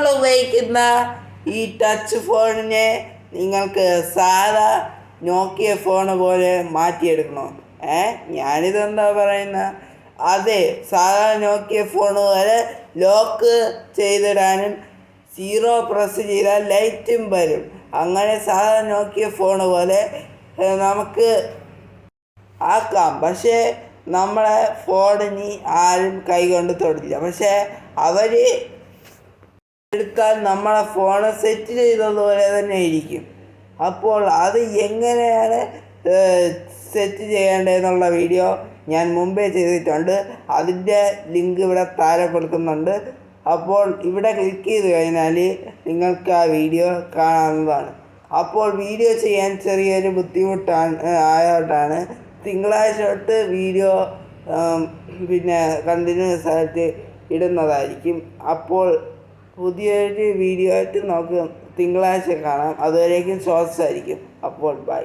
ഉപയോഗിക്കുന്ന ഈ ടച്ച് ഫോണിനെ നിങ്ങൾക്ക് സാധാ നോക്കിയ ഫോൺ പോലെ മാറ്റിയെടുക്കണോ? ഏ? ഞാനിതെന്താ പറയുന്ന? അതെ സാധാ നോക്കിയ ഫോൺ പോലെ ലോക്ക് ചെയ്തിടാനും സീറോ പ്രസ് ചെയ്താൽ ലൈറ്റും വരും. അങ്ങനെ സാധാ നോക്കിയ ഫോൺ പോലെ നമുക്ക് ആക്കാം. പക്ഷേ നമ്മളെ ഫോണിന് ആരും കൈകൊണ്ട് തൊടില്ല. പക്ഷേ അവർ എടുത്താൽ നമ്മളെ ഫോൺ സെറ്റ് ചെയ്തതുപോലെ തന്നെ ഇരിക്കും. അപ്പോൾ അത് എങ്ങനെയാണ് സെറ്റ് ചെയ്യേണ്ടതെന്നുള്ള വീഡിയോ ഞാൻ മുമ്പേ ചെയ്തിട്ടുണ്ട്. അതിന്റെ ലിങ്ക് ഇവിടെ താഴെ കൊടുക്കുന്നുണ്ട്. അപ്പോൾ ഇവിടെ ക്ലിക്ക് ചെയ്ത് കഴിഞ്ഞാൽ നിങ്ങൾക്ക് ആ വീഡിയോ കാണാവുന്നതാണ്. അപ്പോൾ വീഡിയോ ചെയ്യാൻ ചെറിയൊരു ബുദ്ധിമുട്ടാണ് ആയതുകൊണ്ടാണ്. തിങ്കളാഴ്ച തൊട്ട് വീഡിയോ പിന്നെ കണ്ടിന്യൂസ് ആയിട്ട് ഇടുന്നതായിരിക്കും. അപ്പോൾ പുതിയൊരു വീഡിയോ ആയിട്ട് നമുക്ക് തിങ്കളാഴ്ച കാണാം. അതുവരേക്കും സ്വാസ്ഥ്യമായിരിക്കും അപ്പോൾ ബൈ